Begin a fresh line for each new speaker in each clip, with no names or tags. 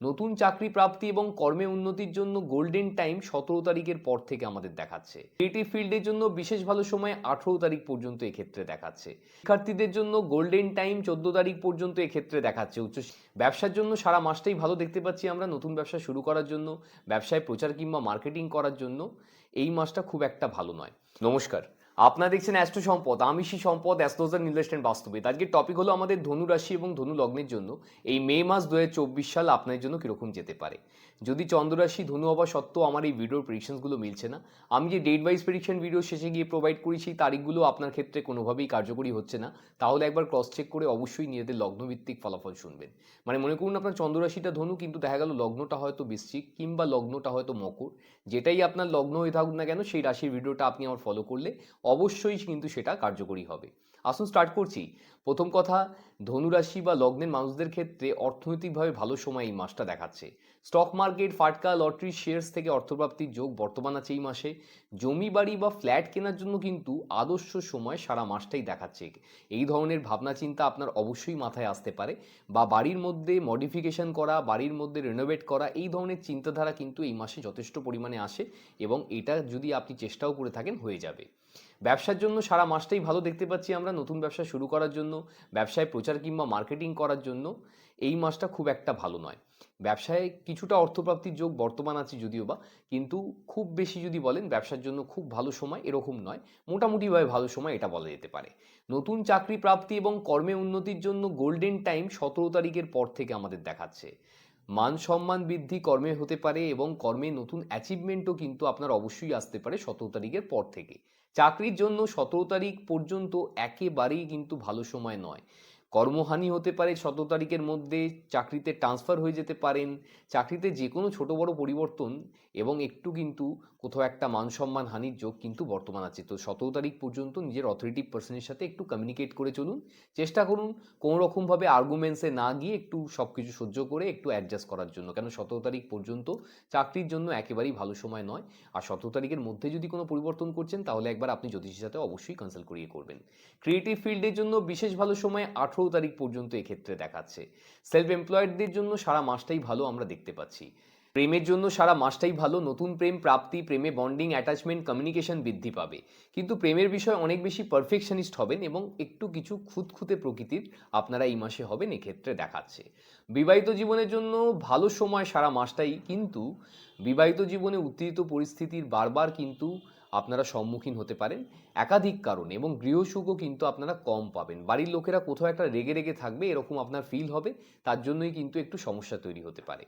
নতুন চাকরি প্রাপ্তি এবং কর্মে উন্নতির জন্য গোল্ডেন টাইম সতেরো তারিখের পর থেকে আমাদের দেখাচ্ছে। ক্রিয়েটিভ ফিল্ডের জন্য বিশেষ ভালো সময় আঠেরো তারিখ পর্যন্ত এক্ষেত্রে দেখাচ্ছে। শিক্ষার্থীদের জন্য গোল্ডেন টাইম চোদ্দ তারিখ পর্যন্ত এক্ষেত্রে দেখাচ্ছে উচ্চ ব্যবসার জন্য সারা মাসটাই ভালো দেখতে পাচ্ছি আমরা নতুন ব্যবসা শুরু করার জন্য, ব্যবসায় প্রচার কিংবা মার্কেটিং করার জন্য। এই মাসটা খুব একটা ভালো নয়। নমস্কার। আপনারা দেখছেন অ্যাস্ট্রো সম্পদ। আমি সেই সম্পদ অ্যাস্ট্রোজার ইনভেস্টমেন্ট বাস্তবিক আজকের টপিক হলো আমাদের ধনু রাশি এবং ধনু লগ্নের জন্য এই মে মাস দু হাজার চব্বিশ সাল আপনার জন্য কীরকম যেতে পারে। যদি চন্দ্ররাশি ধনু হওয়া সত্ত্বেও আমার এই ভিডিওর প্রেডিকশনসগুলো মিলছে না, আমি যে ডেট ওয়াইজ প্রেডিকশন ভিডিও শেষে গিয়ে প্রোভাইড করি সেই তারিখগুলো আপনার ক্ষেত্রে কোনোভাবেই কার্যকরী হচ্ছে না। তাহলে একবার ক্রস চেক করে অবশ্যই নিজেদের লগ্নভিত্তিক ফলাফল শুনবেন। মানে মনে করুন আপনার চন্দ্ররাশিটা ধনু, কিন্তু দেখা গেল লগ্নটা হয়তো বৃশ্চিক কিংবা লগ্নটা হয়তো মকর। যেটাই আপনার লগ্ন হয়ে থাকুক না কেন, সেই রাশির ভিডিওটা আপনি আমার ফলো করলে অবশ্যই কিন্তু সেটা কার্যকরী হবে। আসুন স্টার্ট করছি। প্রথম কথা ধনুরাশি বা লগ্নের মানুষদের ক্ষেত্রে অর্থনৈতিকভাবে ভালো সময় এই মাসটা দেখাচ্ছে। স্টক মার্কেট, ফাটকা, লটারি, শেয়ার্স থেকে অর্থপ্রাপ্তির যোগ বর্তমান আছে এই মাসে। জমি বাড়ি বা ফ্ল্যাট কেনার জন্য কিন্তু আদর্শ সময় সারা মাসটাই দেখাচ্ছে। এই ধরনের ভাবনা চিন্তা আপনার অবশ্যই মাথায় আসতে পারে। বা বাড়ির মধ্যে মডিফিকেশন করা, বাড়ির মধ্যে রেনোভেট করা, এই ধরনের চিন্তাধারা কিন্তু এই মাসে যথেষ্ট পরিমাণে আসে এবং এটা যদি আপনি চেষ্টাও করে থাকেন, হয়ে যাবে। ব্যবসার জন্য সারা মাসটাই ভালো দেখতে পাচ্ছি আমরা নতুন ব্যবসা শুরু করার জন্য, ব্যবসায় প্রচার কিংবা মার্কেটিং করার জন্য। এই মাসটা খুব একটা ভালো নয়। ব্যবসায় কিছুটা অর্থপ্রাপ্তির যোগ বর্তমান আছে যদিও বা, কিন্তু খুব বেশি যদি বলেন ব্যবসার জন্য খুব ভালো সময় এরকম নয়। মোটামুটিভাবে ভালো সময় এটা বলা যেতে পারে। নতুন চাকরি প্রাপ্তি এবং কর্মে উন্নতির জন্য গোল্ডেন টাইম সতেরো তারিখের পর থেকে আমাদের দেখাচ্ছে। মান সম্মান বৃদ্ধি কর্মে হতে পারে এবং কর্মে নতুন অ্যাচিভমেন্টও কিন্তু আপনার অবশ্যই আসতে পারে সতেরো তারিখের পর থেকে। চাকরির জন্য সতেরো তারিখ পর্যন্ত একেবারেই কিন্তু ভালো সময় নয়। কর্মহানি হতে পারে, সতেরো তারিখের মধ্যে চাকরিতে ট্রান্সফার হয়ে যেতে পারেন। চাকরিতে যে কোনো ছোটো বড় পরিবর্তন এবং একটু কিন্তু কোথাও একটা মান সম্মান হানির যোগ কিন্তু বর্তমান আছে। তো সতেরো তারিখ পর্যন্ত নিজের অথরিটি পার্সনের সাথে একটু কমিউনিকেট করে চলুন। চেষ্টা করুন কোনো রকমভাবে আর্গুমেন্টসে না গিয়ে একটু সব কিছু সহ্য করে একটু অ্যাডজাস্ট করার জন্য। কেন সতেরো তারিখ পর্যন্ত চাকরির জন্য একেবারেই ভালো সময় নয়। আর সতেরো তারিখের মধ্যে যদি কোনো পরিবর্তন করছেন, তাহলে একবার আপনি জ্যোতিষের সাথে অবশ্যই কনসাল্ট করিয়ে করবেন। ক্রিয়েটিভ ফিল্ডের জন্য বিশেষ ভালো সময় আঠেরো তারিখ পর্যন্ত এক্ষেত্রে দেখাচ্ছে। সেলফ এমপ্লয়েডদের জন্য সারা মাসটাই ভালো আমরা দেখতে পাচ্ছি। প্রেমের জন্য সারা মাসটাই ভালো, নতুন প্রেম, প্রাপ্তি, প্রেমে বন্ডিং অ্যাটাচমেন্ট কমিউনিকেশন বৃদ্ধি পাবে। কিন্তু প্রেমের বিষয়ে অনেক বেশি পারফেকশনিস্ট হবেন এবং একটু কিছু খুঁতখুঁতে প্রকৃতির আপনারা এই মাসে হবেন, এক্ষেত্রে দেখাচ্ছে। বিবাহিত জীবনের জন্য ভালো সময় সারা মাসটাই, কিন্তু বিবাহিত জীবনে উত্তেজিত পরিস্থিতির বারবার কিন্তু আপনারা সম্মুখীন হতে পারেন একাধিক কারণে এবং গৃহসুখও কিন্তু আপনারা কম পাবেন। বাড়ির লোকেরা কোথাও একটা রেগে রেগে থাকবে, এরকম আপনার ফিল হবে, তার জন্যই কিন্তু একটু সমস্যা তৈরি হতে পারে।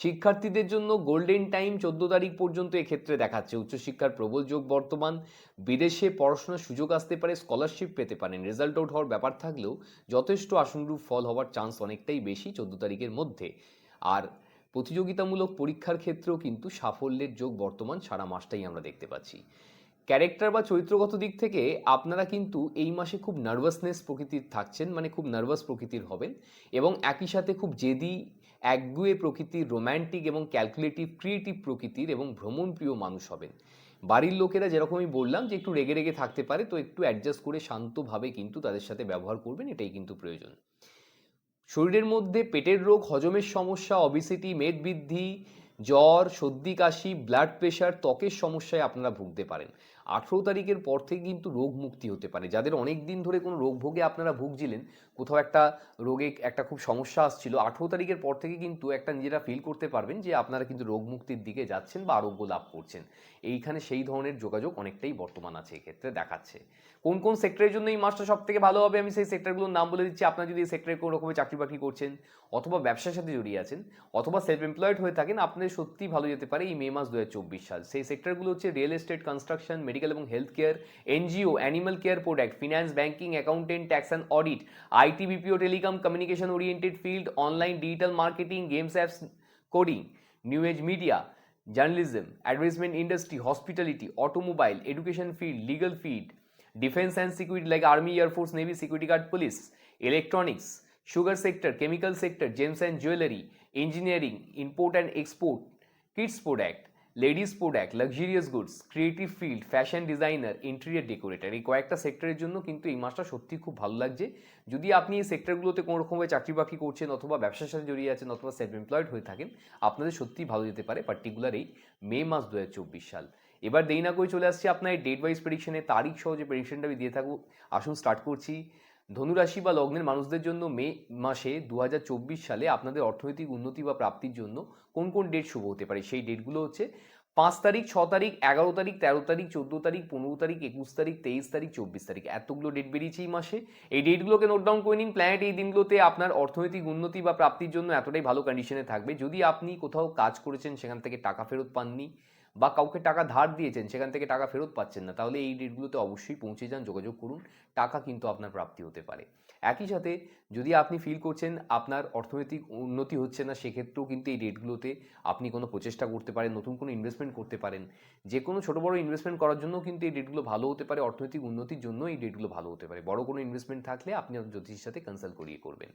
শিক্ষার্থীদের জন্য গোল্ডেন টাইম চোদ্দ তারিখ পর্যন্ত এক্ষেত্রে দেখাচ্ছে। উচ্চশিক্ষার প্রবল যোগ বর্তমান, বিদেশে পড়াশোনার সুযোগ আসতে পারে স্কলারশিপ পেতে পারেন। রেজাল্ট আউট হওয়ার ব্যাপার থাকলেও যথেষ্ট আসনরূপ ফল হওয়ার চান্স অনেকটাই বেশি চোদ্দ তারিখের মধ্যে। আর প্রতিযোগিতামূলক পরীক্ষার ক্ষেত্রেও কিন্তু সাফল্যের যোগ বর্তমান সারা মাসটাই আমরা দেখতে পাচ্ছি। ক্যারেক্টার বা চরিত্রগত দিক থেকে আপনারা কিন্তু এই মাসে খুব নার্ভাসনেস প্রকৃতির থাকছেন মানে খুব নার্ভাস প্রকৃতির হবেন এবং একই সাথে খুব জেদি, একগুয়ে প্রকৃতির, রোম্যান্টিক এবং ক্যালকুলেটিভ, ক্রিয়েটিভ প্রকৃতির এবং ভ্রমণপ্রিয় মানুষ হবেন। বাড়ির লোকেরা যেরকম আমি বললাম যে একটু রেগে রেগে থাকতে পারে, তো একটু অ্যাডজাস্ট করে শান্তভাবে কিন্তু তাদের সাথে ব্যবহার করবেন, এটাই কিন্তু প্রয়োজন। শরীরের মধ্যে পেটের রোগ, হজমের সমস্যা অবিসিটি মেদ বৃদ্ধি, জ্বর, সর্দি, কাশি ব্লাড প্রেশার ত্বকের সমস্যায় আপনারা ভুগতে পারেন। আঠেরো তারিখের পর থেকে কিন্তু রোগ মুক্তি হতে পারে। যাদের অনেক দিন ধরে কোনো রোগ ভোগে আপনারা ভুগছিলেন, কোথাও একটা রোগে একটা খুব সমস্যা আসছিল, আঠেরো তারিখের পর থেকে কিন্তু একটা নিজেরা ফিল করতে পারবেন যে আপনারা কিন্তু রোগ মুক্তির দিকে যাচ্ছেন বা আরোগ্য লাভ করছেন। এইখানে সেই ধরনের যোগাযোগ অনেকটাই বর্তমান আছে, এক্ষেত্রে দেখাচ্ছে। কোন কোন সেক্টরের জন্য এই মাসটা সব থেকে ভালো হবে? আমি সেই সেক্টরগুলোর নাম বলে দিচ্ছি। আপনারা যদি এই সেক্টরে কোনো রকমের চাকরি বাকরি করছেন অথবা ব্যবসার সাথে জড়িয়ে আছেন অথবা সেলফ এমপ্লয়েড হয়ে থাকেন, আপনাদের সত্যি ভালো যেতে পারে এই মে মাস দু হাজার চব্বিশ সাল। সেই সেক্টরগুলো হচ্ছে রিয়েল এস্টেট কনস্ট্রাকশন মেডিকেল এবং health care NGO animal care product finance banking accountant tax and audit IT BPO telecom communication oriented field online digital marketing games apps coding new age media journalism advertisement industry hospitality automobile education field legal field defence and security like army air force navy security guard police electronics sugar sector, chemical sector, gems and jewelry, engineering, import and export, kids product, ladies product luxurious goods creative field fashion designer interior decorator এই কয়েকটা সেক্টরের জন্য কিন্তু এই মাসটা সত্যি খুব ভালো লাগছে। যদি আপনি এই সেক্টরগুলোতে কোনো রকমভাবে চাকরি বাকরি করছেন অথবা ব্যবসার সাথে জড়িয়ে আছেন অথবা সেলফ এমপ্লয়েড হয়ে থাকেন, আপনাদের সত্যিই ভালো যেতে পারে পার্টিকুলার এই মে মাস দু হাজার চব্বিশ সাল। এবার দেরি না করে চলে আসছি আপনার ডেট ওয়াইজ প্রেডিকশনে তারিখ সহ যে প্রেডিকশনটা আমি দিয়ে থাকব, আসুন স্টার্ট করছি। ধনুরাশি বা লগ্নের মানুষদের জন্য মে মাসে দু হাজার চব্বিশ সালে আপনাদের অর্থনৈতিক উন্নতি বা প্রাপ্তির জন্য কোন কোন ডেট শুভ হতে পারে? সেই ডেটগুলো হচ্ছে পাঁচ তারিখ, ছ তারিখ, এগারো তারিখ, তেরো তারিখ, চোদ্দ তারিখ, পনেরো তারিখ, একুশ তারিখ, তেইশ তারিখ, চব্বিশ তারিখ। এতগুলো ডেট বেরিয়েছে এই মাসে। এই ডেটগুলোকে নোট ডাউন করে নিন। প্ল্যানেট এই দিনগুলোতে আপনার অর্থনৈতিক উন্নতি বা প্রাপ্তির জন্য এতটাই ভালো কন্ডিশনে থাকবে। যদি আপনি কোথাও কাজ করেছেন, সেখান থেকে টাকা ফেরত পাননি বা কাউকে টাকা ধার দিয়েছেন, সেখান থেকে টাকা ফেরত পাচ্ছেন না, তাহলে এই ডেটগুলোতে অবশ্যই পৌঁছে যান, যোগাযোগ করুন, টাকা কিন্তু আপনার প্রাপ্তি হতে পারে। একই সাথে যদি আপনি ফিল করছেন আপনার অর্থনৈতিক উন্নতি হচ্ছে না, সেক্ষেত্রেও কিন্তু এই ডেটগুলোতে আপনি কোনো প্রচেষ্টা করতে পারেন, নতুন কোনো ইনভেস্টমেন্ট করতে পারেন। যে কোনো ছোটো বড় ইনভেস্টমেন্ট করার জন্য কিন্তু এই ডেটগুলো ভালো হতে পারে, অর্থনৈতিক উন্নতির জন্য এই ডেটগুলো ভালো হতে পারে। বড় কোনো ইনভেস্টমেন্ট থাকলে আপনি জ্যোতিষের সাথে কনসাল্ট করিয়ে করবেন।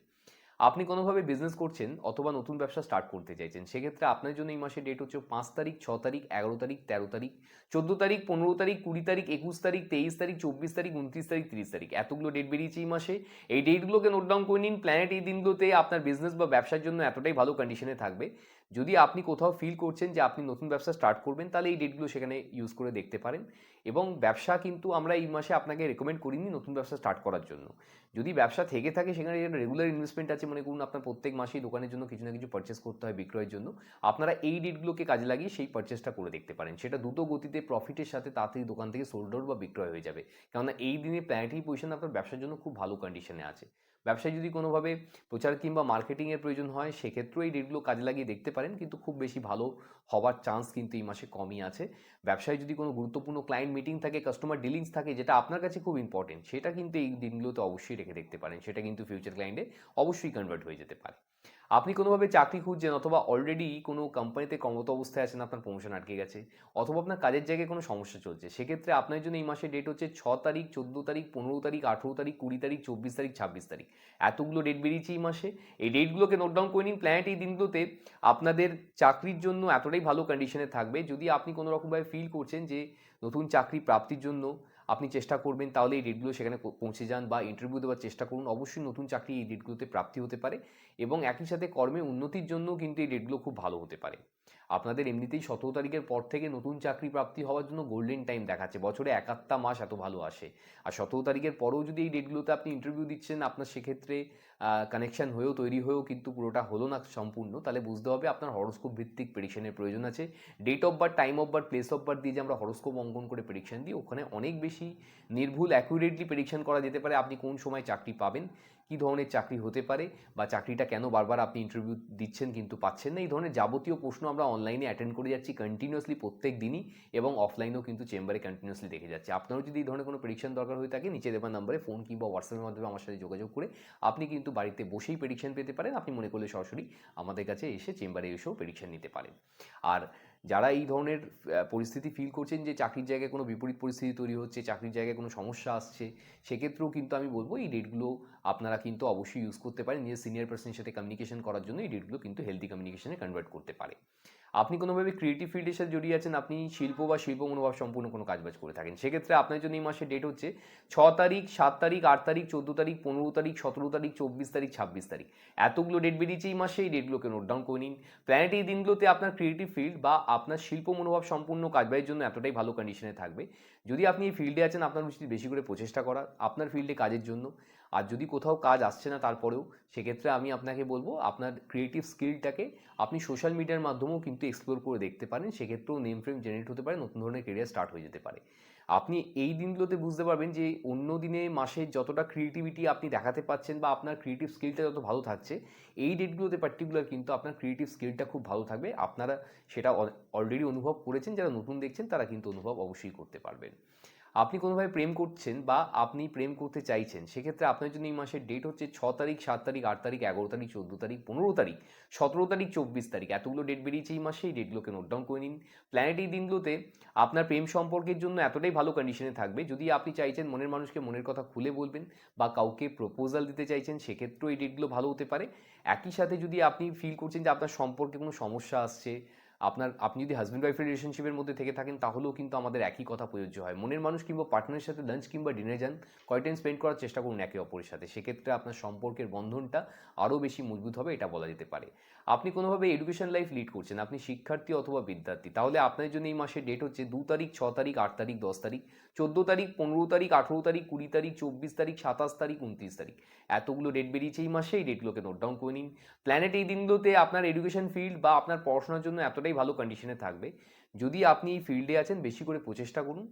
আপনি কোনোভাবে বিজনেস করছেন অথবা নতুন ব্যবসা স্টার্ট করতে চাইছেন, সেক্ষেত্রে আপনার জন্য এই মাসের ডেট হচ্ছে পাঁচ তারিখ, ছ তারিখ, এগারো তারিখ, তেরো তারিখ, চোদ্দ তারিখ, পনেরো তারিখ, কুড়ি তারিখ, একুশ তারিখ, তেইশ তারিখ, চব্বিশ তারিখ, উনত্রিশ তারিখ, তিরিশ তারিখ। এতগুলো ডেট বেরিয়েছে এই মাসে। এই ডেটগুলোকে নোট ডাউন করে নিন। প্ল্যানেট এই দিনগুলোতে আপনার বিজনেস বা ব্যবসার জন্য এতটাই ভালো কন্ডিশনে থাকবে যদি আপনি কোথাও ফিল করছেন যে আপনি নতুন ব্যবসা স্টার্ট করবেন, তাহলে এই ডেটগুলো সেখানে ইউজ করে দেখতে পারেন। এবং ব্যবসা কিন্তু আমরা এই মাসে আপনাকে রেকমেন্ড করিনি নতুন ব্যবসা স্টার্ট করার জন্য। যদি ব্যবসা থেকে থাকে, সেখানে রেগুলার ইনভেস্টমেন্ট আছে, মনে করুন আপনার প্রত্যেক মাসেই দোকানের জন্য কিছু না কিছু পারচেস করতে হয় বিক্রয়ের জন্য, আপনারা এই ডেটগুলোকে কাজে লাগিয়ে সেই পারচেসটা করে দেখতে পারেন। সেটা দ্রুত গতিতে প্রফিটের সাথে তাড়াতাড়ি দোকান থেকে সোল্ড আউট বা বিক্রয় হয়ে যাবে। কেননা এই দিনে প্ল্যানেটারি পজিশন আপনার ব্যবসার জন্য খুব ভালো কন্ডিশনে আছে। ব্যবসায় যদি কোনোভাবে প্রচার কিংবা মার্কেটিংয়ের প্রয়োজন হয়, সেক্ষেত্রেও এই ডেটগুলো কাজে লাগিয়ে দেখতে পারেন। কিন্তু খুব বেশি ভালো হওয়ার চান্স কিন্তু এই মাসে কমই আছে। ব্যবসায় যদি কোনো গুরুত্বপূর্ণ ক্লায়েন্ট মিটিং থাকে কাস্টমার ডিলিংস থাকে, যেটা আপনার কাছে খুব ইম্পর্টেন্ট সেটা কিন্তু এই দিনগুলোতে অবশ্যই রেখে দেখতে পারেন। সেটা কিন্তু ফিউচার ক্লায়েন্টে অবশ্যই কনভার্ট হয়ে যেতে পারে। আপনি কোনোভাবে চাকরি খুঁজছেন অথবা অলরেডি কোনো কোম্পানিতে কর্মরত অবস্থায় আছেন, আপনার প্রমোশন আটকে গেছে, অথবা আপনার কাজের জায়গায় কোনো সমস্যা চলছে, সেক্ষেত্রে আপনার জন্য এই মাসের ডেট হচ্ছে ছ তারিখ, চোদ্দ তারিখ, পনেরো তারিখ, আঠেরো তারিখ, কুড়ি তারিখ, চব্বিশ তারিখ, ছাব্বিশ তারিখ। এতগুলো ডেট বেরিয়েছে এই মাসে। এই ডেটগুলোকে নোট ডাউন করে নিন। প্ল্যানেট এই দিনগুলোতে আপনাদের চাকরির জন্য এতটাই ভালো কন্ডিশনে থাকবে, যদি আপনি কোনো রকমভাবে ফিল করছেন যে নতুন চাকরি প্রাপ্তির জন্য আপনি চেষ্টা করবেন তাহলে এই ডেটগুলো সেখানে পৌঁছে যান বা ইন্টারভিউ দেওয়ার চেষ্টা করুন। অবশ্যই নতুন চাকরি এই ডেটগুলোতে প্রাপ্তি হতে পারে এবং একই সাথে কর্মে উন্নতির জন্য কিন্তু এই ডেটগুলো খুব ভালো হতে পারে। আপনাদের এমনিতেই সতেরো তারিখের পর থেকে নতুন চাকরি প্রাপ্তি হওয়ার জন্য গোল্ডেন টাইম দেখাচ্ছে। বছরে একাত্তা মাস এত ভালো আসে। আর সতেরো তারিখের পরেও যদি এই ডেটগুলোতে আপনি ইন্টারভিউ দিচ্ছেন, আপনার সেক্ষেত্রে কানেকশন হয়েও তৈরি হয়েও কিন্তু পুরোটা হলো না সম্পূর্ণ। তাহলে বুঝতে হবে আপনার হরস্কোপ ভিত্তিক প্রেডিকশনের প্রয়োজন আছে। Date of birth time of birth place of birth দিয়ে যে আমরা হরস্কোপ অঙ্কন করে প্রেডিকশন দিই, ওখানে অনেক বেশি নির্ভুল অ্যাকুরেটলি প্রেডিকশন করা যেতে পারে আপনি কোন সময় চাকরি পাবেন। কী ধরনের চাকরি হতে পারে বা চাকরিটা কেন বারবার আপনি ইন্টারভিউ দিচ্ছেন কিন্তু পাচ্ছেন না, এই ধরনের যাবতীয় প্রশ্ন আমরা অনলাইনে অ্যাটেন্ড করে যাচ্ছি কন্টিনিউয়াসলি প্রত্যেক দিনই এবং অফলাইনেও কিন্তু চেম্বারে কন্টিনিউয়াসলি দেখে যাচ্ছে। আপনারও যদি এই ধরনের কোনো প্রেডিকশন দরকার হয়ে থাকে, নিচে দেওয়া নাম্বারে ফোন কিংবা হোয়াটসঅ্যাপের মাধ্যমে আমার সাথে যোগাযোগ করে আপনি কিন্তু বাড়িতে বসেই প্রেডিকশন পেতে পারেন, আপনি মনে করলে সরাসরি আমাদের কাছে এসে চেম্বারে এসেও প্রেডিকশন নিতে পারেন। আর যারা এই ধরনের পরিস্থিতি ফিল করছেন যে চাকরির জায়গায় কোনো বিপরীত পরিস্থিতি তৈরি হচ্ছে, চাকরির জায়গায় কোনো সমস্যা আসছে, সেক্ষেত্রেও কিন্তু আমি বলব এই ডেটগুলো আপনারা কিন্তু অবশ্যই ইউজ করতে পারেন। নিজের সিনিয়র পার্সনের সাথে কমিউনিকেশন করার জন্য এই ডেটগুলো কিন্তু হেলদি কমিউনিকেশনে কনভার্ট করতে পারে আপনি কোনোভাবে ক্রিয়েটিভ ফিল্ডের সাথে জড়িয়ে আছেন, আপনি শিল্প বা শিল্প মনোভাব সম্পূর্ণ কোনো কাজবাজ করে থাকেন, সেক্ষেত্রে আপনার জন্য এই মাসের ডেট হচ্ছে ছ তারিখ, সাত তারিখ, আট তারিখ, চোদ্দ তারিখ, পনেরো তারিখ, সতেরো তারিখ, চব্বিশ তারিখ, ছাব্বিশ তারিখ। এতগুলো ডেট বেরিয়েছে এই মাসে, এই ডেটগুলোকে নোট ডাউন করে নিন। প্ল্যানেট এই দিনগুলোতে আপনার ক্রিয়েটিভ ফিল্ড বা আপনার শিল্প মনোভাব সম্পূর্ণ কাজবাজের জন্য এতটাই ভালো কন্ডিশনে থাকবে। যদি আপনি এই ফিল্ডে আছেন, আপনার উচিত বেশি করে প্রচেষ্টা করা আপনার ফিল্ডে কাজের জন্য। আর যদি কোথাও কাজ আসছে না তারপরেও, সেক্ষেত্রে আমি আপনাকে বলব, আপনার ক্রিয়েটিভ স্কিলটাকে আপনি সোশ্যাল মিডিয়ার মাধ্যমেও কিন্তু এক্সপ্লোর করে দেখতে পারেন, সেক্ষেত্রেও নেম ফ্রেম জেনারেট হতে পারে, নতুন ধরনের কেরিয়ার স্টার্ট হয়ে যেতে পারে। আপনি এই দিনগুলোতে বুঝতে পারবেন যে, অন্য দিনে, মাসে যতটা ক্রিয়েটিভিটি আপনি দেখাতে পাচ্ছেন বা আপনার ক্রিয়েটিভ স্কিলটা যত ভালো থাকছে, এই ডেটগুলোতে পার্টিকুলার কিন্তু আপনার ক্রিয়েটিভ স্কিলটা খুব ভালো থাকবে। আপনারা সেটা অলরেডি অনুভব করেছেন, যারা নতুন দেখছেন, তারা কিন্তু অনুভব অবশ্যই করতে পারবেন। আপনি কোনোভাবে প্রেম করছেন বা আপনি প্রেম করতে চাইছেন, সেক্ষেত্রে আপনার জন্য এই মাসের ডেট হচ্ছে ছ তারিখ, সাত তারিখ, আট তারিখ, এগারো তারিখ, চোদ্দ তারিখ, পনেরো তারিখ, সতেরো তারিখ, চব্বিশ তারিখ। এতগুলো ডেট বেরিয়েছে এই মাসে, এই ডেটগুলোকে নোট ডাউন করে নিন। প্ল্যানেট এই দিনগুলোতে আপনার প্রেম সম্পর্কের জন্য এতটাই ভালো কন্ডিশনে থাকবে, যদি আপনি চাইছেন মনের মানুষকে মনের কথা খুলে বলবেন বা কাউকে প্রপোজাল দিতে চাইছেন, সেক্ষেত্রেও এই ডেটগুলো ভালো হতে পারে। একই সাথে যদি আপনি ফিল করছেন যে আপনার সম্পর্কে কোনো সমস্যা আসছে আপনার, আপনি যদি হাজব্যান্ড ওয়াইফের রিলেশনশিপের মধ্যে থেকে থাকেন, তাহলেও কিন্তু আমাদের একই কথা প্রযোজ্য হয়। মনের মানুষ কিংবা পার্টনারের সাথে লাঞ্চ কিংবা ডিনারে যান, কয় টাইম স্পেন্ড করার চেষ্টা করুন একে অপরের সাথে। সেক্ষেত্রে আপনার সম্পর্কের বন্ধনটা আরও বেশি মজবুত হবে, এটা বলা যেতে পারে। আপনি কোনোভাবে এডুকেশন লাইফ লিড করছেন, আপনি শিক্ষার্থী অথবা বিদ্যার্থী, তাহলে আপনার জন্য এই মাসের ডেট হচ্ছে দু তারিখ, ছ তারিখ, আট তারিখ, দশ তারিখ, চোদ্দ তারিখ, পনেরো তারিখ, আঠেরো তারিখ, কুড়ি তারিখ, চব্বিশ তারিখ, সাতাশ তারিখ, উনত্রিশ তারিখ। এতগুলো ডেট বেরিয়েছে এই মাসে, এই ডেটগুলোকে নোট ডাউন করে নিন। প্ল্যানেট এই দিনগুলোতে আপনার এডুকেশন ফিল্ড বা আপনার পড়াশোনার জন্য এতটাই ভালো কন্ডিশনে থাকবে। যদি আপনি এই ফিল্ডে আছেন, বেশি করে প্রচেষ্টা করুন।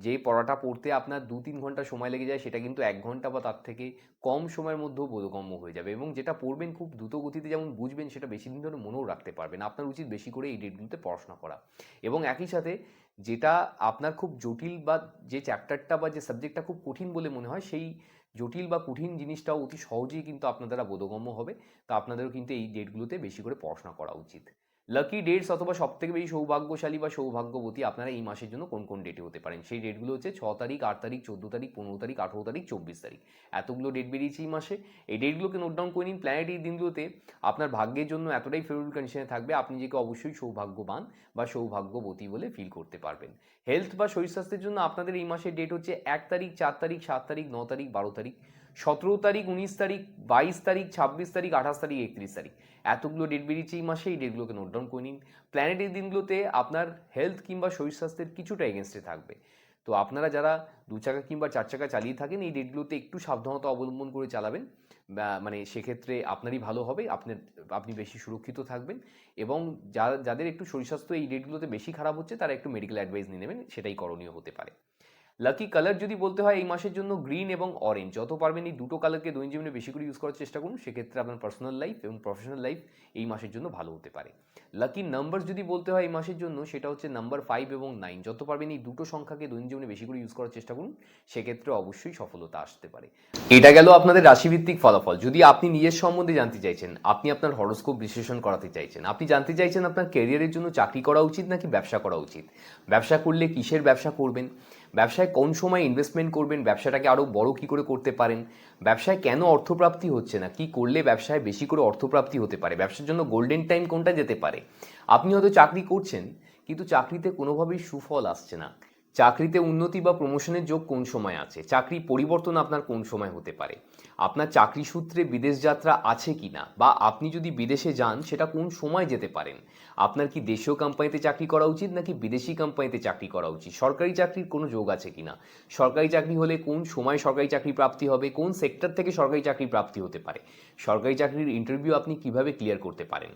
যে পড়াটা পড়তে আপনার দু তিন ঘণ্টা সময় লেগে যায়, সেটা কিন্তু এক ঘণ্টা বা তার থেকে কম সময়ের মধ্যেও বোধগম্য হয়ে যাবে এবং যেটা পড়বেন খুব দ্রুত গতিতে যেমন বুঝবেন, সেটা বেশি দিন ধরে মনেও রাখতে পারবেন। আপনার উচিত বেশি করে এই ডেটগুলোতে পড়াশোনা করা। এবং একই সাথে যেটা আপনার খুব জটিল বা যে চ্যাপ্টারটা বা যে সাবজেক্টটা খুব কঠিন বলে মনে হয়, সেই জটিল বা কঠিন জিনিসটাও অতি সহজেই কিন্তু আপনার দ্বারা বোধগম্য হবে। তা আপনাদেরও কিন্তু এই ডেটগুলোতে বেশি করে পড়াশোনা করা উচিত। লাকি ডেটস অথবা সব থেকে বেশি সৌভাগ্যশালী বা সৌভাগ্যবতী আপনারা এই মাসের জন্য কোন কোন ডেটে হতে পারেন? সেই ডেটগুলো হচ্ছে ছ তারিখ, আট তারিখ, চোদ্দ তারিখ, পনেরো তারিখ, আঠেরো তারিখ, চব্বিশ তারিখ। এতগুলো ডেট বেরিয়েছে এই মাসে। এই ডেটগুলোকে নোট ডাউন করে নিন। প্ল্যানেট এই দিনগুলোতে আপনার ভাগ্যের জন্য এতটাই ফেভারিট কন্ডিশনে থাকবে, আপনি নিজেকে অবশ্যই সৌভাগ্যবান বা সৌভাগ্যবতী বলে ফিল করতে পারবেন। হেলথ বা শরীর স্বাস্থ্যের জন্য আপনাদের এই মাসের ডেট হচ্ছে এক তারিখ, চার তারিখ, সাত তারিখ, ন তারিখ, বারো তারিখ। সতেরো তারিখ, উনিশ তারিখ, বাইশ তারিখ, ছাব্বিশ তারিখ, আঠাশ তারিখ, একত্রিশ তারিখ। এতগুলো ডেট বেরিয়েছে এই মাসে, এই ডেটগুলোকে নোট ডাউন করে নিন। প্ল্যানেট এই দিনগুলোতে আপনার হেলথ কিংবা শরীর স্বাস্থ্যের কিছুটা এগেনস্টে থাকবে। তো আপনারা যারা দু চাকা কিংবা চার চাকা চালিয়ে থাকেন, এই ডেটগুলোতে একটু সাবধানতা অবলম্বন করে চালাবেন। মানে সেক্ষেত্রে আপনারই ভালো হবে, আপনার, আপনি বেশি সুরক্ষিত থাকবেন। এবং যাদের একটু শরীর স্বাস্থ্য এই ডেটগুলোতে বেশি খারাপ হচ্ছে, তারা একটু মেডিকেল অ্যাডভাইস নিয়ে নেবেন, সেটাই করণীয় হতে পারে। লাকি কালার যদি বলতে হয়, এই মাসের জন্য গ্রিন এবং অরেঞ্জ যত পারবেন এই দুটো কালারকে দৈনন্দিন জীবনে বেশি করে ইউজ করার চেষ্টা করুন। সেক্ষেত্রে আপনার পার্সোনাল লাইফ এবং প্রফেশনাল লাইফ এই মাসের জন্য ভালো হতে পারে। লাকি নাম্বার যদি বলতে হয় এই মাসের জন্য, সেটা হচ্ছে নাম্বার ফাইভ এবং নাইন যত পারবেন এই দুটো সংখ্যাকে দৈনন্দিন জীবনে বেশি করে ইউজ করার চেষ্টা করুন। সেক্ষেত্রে অবশ্যই সফলতা আসতে পারে। এটা গেল আপনাদের রাশিভিত্তিক ফলাফল। যদি আপনি নিজের সম্বন্ধে জানতে চাইছেন, আপনি আপনার হরস্কোপ বিশ্লেষণ করাতে চাইছেন, আপনি জানতে চাইছেন আপনার ক্যারিয়ারের জন্য চাকরি করা উচিত নাকি ব্যবসা করা উচিত? ব্যবসা করলে কিসের ব্যবসা করবেন? ব্যবসায় কোন সময় ইনভেস্টমেন্ট করবেন, ব্যবসাটাকে আরও বড় কী করে করতে পারেন, ব্যবসায় কেন অর্থপ্রাপ্তি হচ্ছে না, কি করলে ব্যবসায় বেশি করে অর্থপ্রাপ্তি হতে পারে, ব্যবসার জন্য গোল্ডেন টাইম কোনটা যেতে পারে? আপনি হয়তো চাকরি করছেন, কিন্তু চাকরিতে কোনোভাবেই সুফল আসছে না। চাকরিতে উন্নতি বা প্রমোশনের যোগ কোন সময় আছে? চাকরি পরিবর্তন আপনার কোন সময় হতে পারে? আপনার চাকরি সূত্রে বিদেশ যাত্রা আছে কি না বা আপনি যদি বিদেশে যান, সেটা কোন সময় যেতে পারেন? আপনার কি দেশীয় কোম্পানিতে চাকরি করা উচিত, নাকি বিদেশি কোম্পানিতে চাকরি করা উচিত? সরকারি চাকরির কোনো যোগ আছে কিনা? সরকারি চাকরি হলে কোন সময় সরকারি চাকরি প্রাপ্তি হবে? কোন সেক্টর থেকে সরকারি চাকরি প্রাপ্তি হতে পারে? সরকারি চাকরির ইন্টারভিউ আপনি কীভাবে ক্লিয়ার করতে পারেন?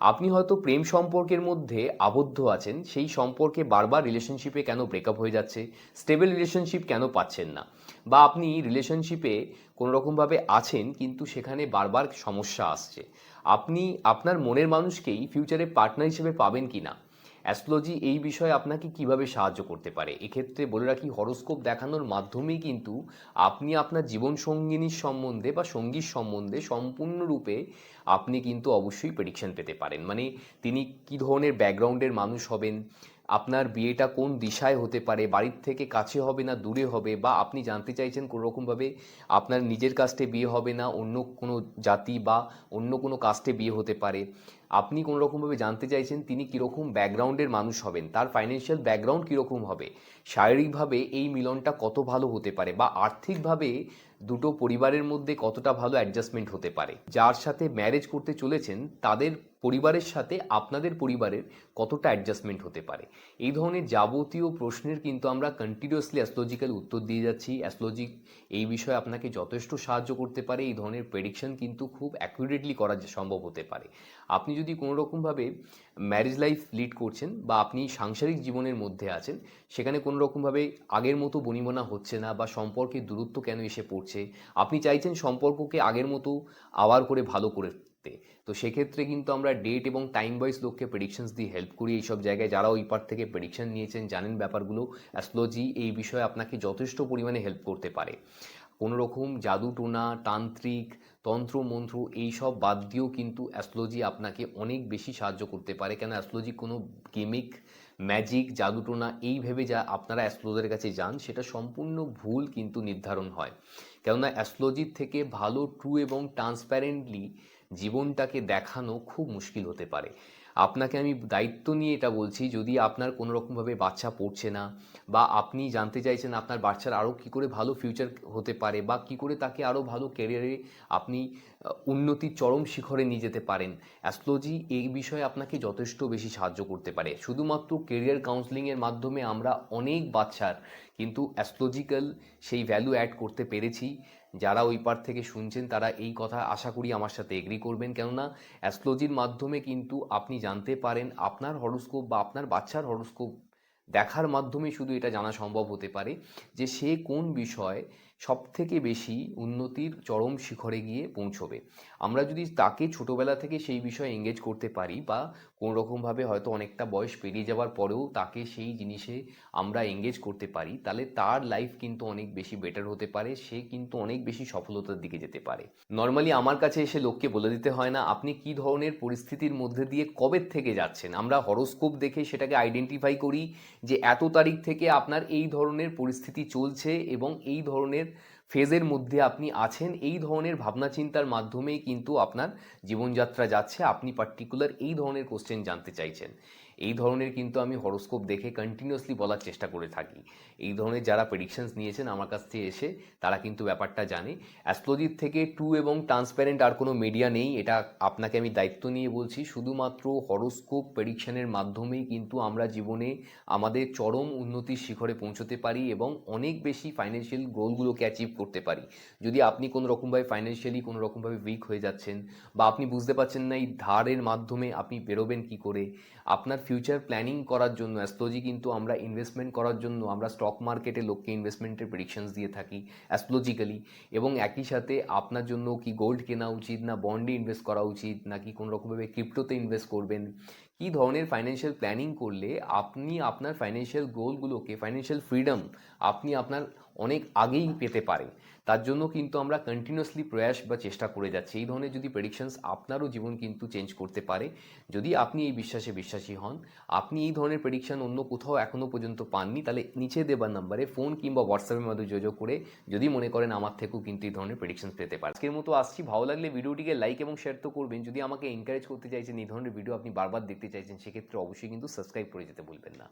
আপনি হয়তো প্রেম সম্পর্কের মধ্যে আবদ্ধ আছেন, সেই সম্পর্কে বারবার রিলেশনশিপে কেন ব্রেকআপ হয়ে যাচ্ছে? স্টেবল রিলেশনশিপ কেন পাচ্ছেন না? বা আপনি রিলেশনশিপে কোনো রকমভাবে আছেন, কিন্তু সেখানে বারবার সমস্যা আসছে। আপনি আপনার মনের মানুষকেই ফিউচারে পার্টনার হিসেবে পাবেন কি না অ্যাস্ট্রোলজি এই বিষয়ে আপনাকে কীভাবে সাহায্য করতে পারে? এক্ষেত্রে বলে রাখি হরোস্কোপ দেখানোর মাধ্যমেই কিন্তু আপনি আপনার জীবন সঙ্গিনীর সম্বন্ধে বা সঙ্গীর সম্বন্ধে সম্পূর্ণরূপে আপনি কিন্তু অবশ্যই প্রেডিকশন পেতে পারেন। মানে তিনি কী ধরনের ব্যাকগ্রাউন্ডের মানুষ হবেন আপনার বিয়েটা কোন দিশায় হতে পারে, বাড়ির থেকে কাছে হবে না, দূরে হবে, বা আপনি জানতে চাইছেন কোনো রকমভাবে আপনার নিজের কাস্টে বিয়ে হবে না, অন্য কোনো জাতি বা অন্য কোনো কাস্টে বিয়ে হতে পারে আপনি কোনো রকমভাবে জানতে চাইছেন তিনি কীরকম ব্যাকগ্রাউন্ডের মানুষ হবেন, তার ফাইন্যান্সিয়াল ব্যাকগ্রাউন্ড কীরকম হবে, শারীরিকভাবে এই মিলনটা কত ভালো হতে পারে বা আর্থিকভাবে দুটো পরিবারের মধ্যে কতটা ভালো অ্যাডজাস্টমেন্ট হতে পারে, যার সাথে ম্যারেজ করতে চলেছেন, তাদের পরিবারের সাথে আপনাদের পরিবারের কতটা অ্যাডজাস্টমেন্ট হতে পারে, এই ধরনের যাবতীয় প্রশ্নের কিন্তু আমরা কন্টিনিউয়াসলি অ্যাস্ট্রোলজিক্যাল উত্তর দিয়ে যাচ্ছি অ্যাস্ট্রোলজি এই বিষয়ে আপনাকে যথেষ্ট সাহায্য করতে পারে, এই ধরনের প্রেডিকশন কিন্তু খুব অ্যাকুরেটলি করা সম্ভব হতে পারে। আপনি যদি কোনো রকমভাবে ম্যারেজ লাইফ লিড করছেন বা আপনি সাংসারিক জীবনের মধ্যে আছেন, সেখানে কোনো রকমভাবে আগের মতো বনিবনা হচ্ছে না বা সম্পর্কের দূরত্ব কেন এসে পড়ছে, আপনি চাইছেন সম্পর্ককে আগের মতো আবার করে ভালো করতে তো সেক্ষেত্রে কিন্তু আমরা ডেট এবং টাইম ওয়াইজ লোককে প্রেডিকশনস দিয়ে হেল্প করি এইসব জায়গায়। যারা ওই পার থেকে প্রেডিকশন নিয়েছেন, জানেন ব্যাপারগুলো অ্যাস্ট্রোলজি এই বিষয়ে আপনাকে যথেষ্ট পরিমাণে হেল্প করতে পারে। কোনো রকম জাদু টোনা, তান্ত্রিক তন্ত্র, মন্ত্র এইসব বাদ দিয়েও কিন্তু অ্যাস্ট্রোলজি আপনাকে অনেক বেশি সাহায্য করতে পারে। কেন অ্যাস্ট্রোলজি কোনো গেমিক ম্যাজিক জাদুটোনা এই ভেবে যা আপনারা অ্যাস্ট্রোলজার কাছে যান, সেটা সম্পূর্ণ ভুল কিন্তু নির্ধারণ হয়। কেননা অ্যাস্ট্রোলজির থেকে ভালো ট্রু এবং ট্রান্সপ্যারেন্টলি জীবনটাকে দেখানো খুব মুশকিল হতে পারে। আপনাকে আমি দায়িত্ব নিয়ে এটা বলছি, যদি আপনার কোনো রকমভাবে বাচ্চা পড়ছে না বা আপনি জানতে চাইছেন আপনার বাচ্চার আরও কী করে ভালো ফিউচার হতে পারে বা কী করে তাকে আরও ভালো ক্যারিয়ারে আপনি উন্নতির চরম শিখরে নিয়ে যেতে পারেন। অ্যাস্ট্রোলজি এই বিষয়ে আপনাকে যথেষ্ট বেশি সাহায্য করতে পারে। শুধুমাত্র কেরিয়ার কাউন্সেলিংয়ের মাধ্যমে আমরা অনেক বাচ্চার কিন্তু অ্যাস্ট্রোলজিক্যাল সেই ভ্যালু অ্যাড করতে পেরেছি। যারা ওই পার থেকে শুনছেন, তারা এই কথা আশা করি আমার সাথে এগ্রি করবেন। কেননা অ্যাস্ট্রোলজির মাধ্যমে কিন্তু আপনি জানতে পারেন, আপনার হরোস্কোপ বা আপনার বাচ্চার হরোস্কোপ দেখার মাধ্যমে শুধু এটা জানা সম্ভব হতে পারে যে সে কোন বিষয় সব থেকে বেশি উন্নতির চরম শিখরে গিয়ে পৌঁছবে। আমরা যদি তাকে ছোটোবেলা থেকে সেই বিষয়ে এঙ্গেজ করতে পারি বা কোনো রকমভাবে হয়তো অনেকটা বয়স পেরিয়ে যাওয়ার পরেও তাকে সেই জিনিসে আমরা এঙ্গেজ করতে পারি, তাহলে তার লাইফ কিন্তু অনেক বেশি বেটার হতে পারে, সে কিন্তু অনেক বেশি সফলতার দিকে যেতে পারে। নর্মালি আমার কাছে এসে লোককে বলে দিতে হয় না, আপনি কি ধরনের পরিস্থিতির মধ্যে দিয়ে কবে থেকে যাচ্ছেন? আমরা হরোস্কোপ দেখে সেটাকে আইডেন্টিফাই করি যে এত তারিখ থেকে আপনার এই ধরনের পরিস্থিতি চলছে এবং এই ধরনের ফেজের মধ্যে আপনি আছেন, এই ধরনের ভাবনা চিন্তার মাধ্যমেই কিন্তু আপনার জীবনযাত্রা যাচ্ছে। আপনি পার্টিকুলার এই ধরনের কোশ্চেন জানতে চাইছেন। এই ধরনের কিন্তু আমি হরোস্কোপ দেখে কন্টিনিউয়াসলি বলার চেষ্টা করে থাকি। এই ধরনের যারা প্রেডিকশনস নিয়েছেন আমার কাছ থেকে এসে তারা কিন্তু ব্যাপারটা জানে। অ্যাস্ট্রোলজির থেকে ট্রু এবং ট্রান্সপারেন্ট আর কোনো মিডিয়া নেই, এটা আপনাকে আমি দায়িত্ব নিয়ে বলছি। শুধুমাত্র হরোস্কোপ প্রেডিকশনের মাধ্যমেই কিন্তু আমরা জীবনে আমাদের চরম উন্নতির শিখরে পৌঁছতে পারি এবং অনেক বেশি ফাইন্যান্সিয়াল গোলগুলোকে অ্যাচিভ করতে পারি। যদি আপনি কোনো রকমভাবে ফাইন্যান্সিয়ালি কোনো রকমভাবে উইক হয়ে যাচ্ছেন বা আপনি বুঝতে পারছেন না এই ধারের মাধ্যমে আপনি বেরোবেন কি করে, আপনার ফিউচার প্ল্যানিং করার জন্য অ্যাস্ট্রোলজি কিন্তু আমরা ইনভেস্টমেন্ট করার জন্য, আমরা স্টক মার্কেটে লোককে ইনভেস্টমেন্টের প্রেডিকশনস দিয়ে থাকি অ্যাস্ট্রোলজিক্যালি এবং একই সাথে আপনার জন্য কি গোল্ড কেনা উচিত না বন্ডে ইনভেস্ট করা উচিত, নাকি কোনো রকমভাবে ক্রিপ্টোতে ইনভেস্ট করবেন? কি ধরনের ফাইন্যান্সিয়াল প্ল্যানিং করলে আপনি আপনার ফাইন্যান্সিয়াল গোলগুলোকে ফাইন্যান্সিয়াল ফ্রিডম আপনি আপনার অনেক আগেই পেতে পারেন তার জন্য কিন্তু আমরা কন্টিনিউসলি প্রয়াস বা চেষ্টা করে যাচ্ছি। এই ধরনের যদি প্রেডিকশনস আপনারও জীবন কিন্তু চেঞ্জ করতে পারে। যদি আপনি এই বিশ্বাসে বিশ্বাসী হন, আপনি এই ধরনের প্রেডিকশন অন্য কোথাও এখনও পর্যন্ত পাননি, তাহলে নিচে দেবার নাম্বারে ফোন কিংবা হোয়াটসঅ্যাপের মাধ্যমে যোগাযোগ করে যদি মনে করেন আমার থেকেও কিন্তু এই ধরনের প্রেডিকশন পেতে পারেন। আজকের মতো আসছি। ভালো লাগলে ভিডিওটিকে লাইক এবং শেয়ার তো করবেন। যদি আমাকে এনকারেজ করতে চাইছেন, এই ধরনের ভিডিও আপনি বারবার দেখতে চাইছেন, সেক্ষেত্রে অবশ্যই কিন্তু সাবস্ক্রাইব করে যেতে ভুলবেন না।